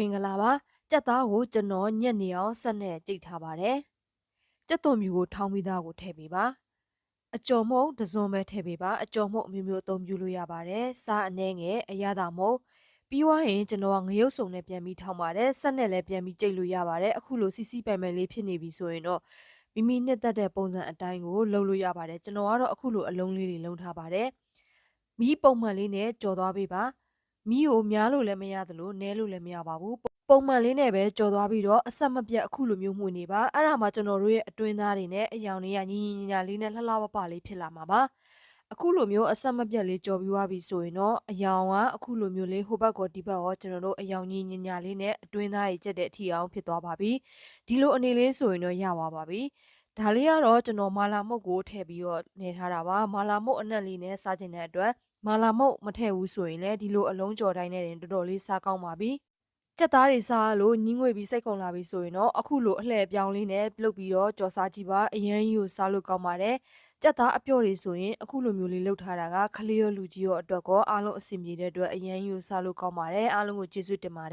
မင်္ဂလာပါကြက်သားကိုကျွန်တော်ညက်နေအောင်ဆက်နဲ့ကြိတ်ထားပါတယ်ကြက်သွန်မြူကိုထောင်းပြီးသားကိုထည့်ပေးပါအကျော်မုံတစ်စုံပဲထည့်ပေးပါအကျော်မုံအမျိုးမျိုးအသုံးပြုလို့ရပါတယ်စားအနှဲငယ်အရသာမုံပြီးွားရင်ကျွန်တော်ကငရုတ်စုံနဲ့ပြန်ပြီးထောင်းပါတယ်ဆက်နဲ့လည်းပြန်ပြီးကြိတ်လို့ရပါတယ်အခုလိုစီစီပိုင်ပိုင်လေးဖြစ်နေပြီဆိုရင်တော့မိမိနှစ်သက်တဲ့ပုံစံအတိုင်းကိုလုပ်လို့ရပါတယ်ကျွန်တော်ကတော့အခုလိုအလုံးလေးတွေလုံးထားပါတယ်မီးပုံမှန်လေးနဲ့ကြော်သွားပေးပါ မီးကိုများလို့လည်းမရသလိုနဲလို့လည်းမရပါဘူးပုံမှန်လေးနဲ့ပဲကြော်သွားပြီးတော့အဆက်မပြတ်အခုလိုမျိုးမှုနေပါအဲ့ဒါမှကျွန်တော်တို့ရဲ့အတွင်းသားတွေနဲ့အယောင်တွေကညီညီညာညာလေးနဲ့လှလှပပလေးဖြစ်လာမှာပါအခုလိုမျိုးအဆက်မပြတ်လေးကြော်ပြီးသွားပြီဆိုရင်တော့အယောင်ကအခုလိုမျိုးလေးဟိုဘက်ကောဒီဘက်ကောကျွန်တော်တို့အယောင်ညီညီညာလေးနဲ့အတွင်းသားတွေကျက်တဲ့အထီအောင်ဖြစ်သွားပါပြီဒီလိုအနေလေးဆိုရင်တော့ရပါပါပြီဒါလေးကတော့ကျွန်တော်မာလာမုတ်ကိုထည့်ပြီးတော့နေထားတာပါမာလာမုတ်အနက်လေးနဲ့စားခြင်းတဲ့အတွက် မာလာမုတ်မထည့်ဘူးဆိုရင်လည်းဒီလိုအလုံးကြော်တိုင်းနဲ့တင်တော်တော်လေးစားကောင်းပါပြီကြက်သားတွေစားလို့ညင်းငွေပြီးစိတ်ကုန်လာပြီဆိုရင်တော့အခုလိုအလှည့်ပြောင်းလေးနဲ့ပြုတ်ပြီးတော့ကြော်စားကြည့်ပါအရန်ကြီးကိုစားလို့ကောင်းပါတယ်ကြက်သားအပြော့တွေဆိုရင်အခုလိုမျိုးလေးလှုပ်ထားတာကခလေးရောလူကြီးရောအတွက်ကောအားလုံးအဆင်ပြေတဲ့အတွက်အရန်ကြီးကိုစားလို့ကောင်းပါတယ်အားလုံးကိုကျေးဇူးတင်ပါတယ်